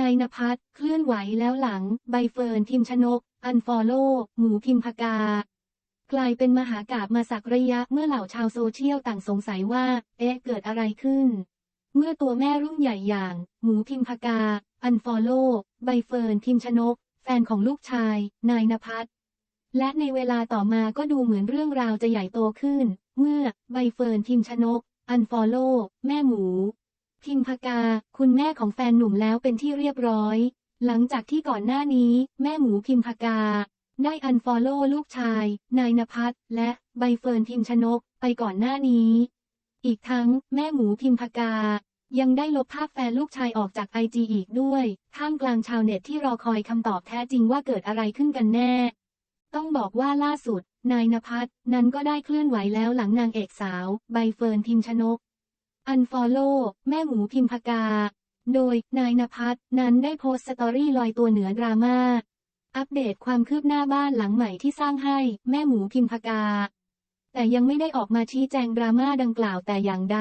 นายนภัสเคลื่อนไหวแล้วหลัง ใบเฟิร์นทิมชนก อันฟอลโล่หมูพิมพากา กลายเป็นมหากาบมาสักระยะเมื่อเหล่าชาวโซเชียลต่างสงสัยว่า เอ๊ะเกิดอะไรขึ้น เมื่อตัวแม่รุ่นใหญ่อย่าง หมูพิมพากา อันฟอลโล่ใบเฟิร์นทิมชนก แฟนของลูกชาย นายนภัสและในเวลาต่อมาก็ดูเหมือนเรื่องราวจะใหญ่โตขึ้น เมื่อใบเฟิร์นทิมชนก อันฟอลโล่แม่หมู พิมพกา คุณแม่ของแฟนหนุ่มแล้วเป็นที่เรียบร้อย หลังจากที่ก่อนหน้านี้แม่หมูพิมพกา ได้อันฟอลโล่ลูกชาย นายนภัสและใบเฟิร์นทิมชนกไปก่อนหน้านี้ อีกทั้งแม่หมูพิมพกา ยังได้ลบภาพแฟนลูกชายออกจากไอจีอีกด้วยท่ามกลางชาวเน็ตที่รอคอยคำตอบแท้จริงว่าเกิดอะไรขึ้นกันแน่ ต้องบอกว่าล่าสุดนายนภัสนั้นก็ได้เคลื่อนไหวแล้วหลังนางเอกสาว ใบเฟิร์นทิมชนก อันฟอลโล่แม่หมูพิมพกา โดย นายนภัสนั้นได้โพสต์สตอรี่ลอยตัวเหนือดราม่า อัปเดตความคืบหน้าบ้านหลังใหม่ที่สร้างให้แม่หมูพิมพกา แต่ยังไม่ได้ออกมาชี้แจงดราม่าดังกล่าวแต่อย่างใด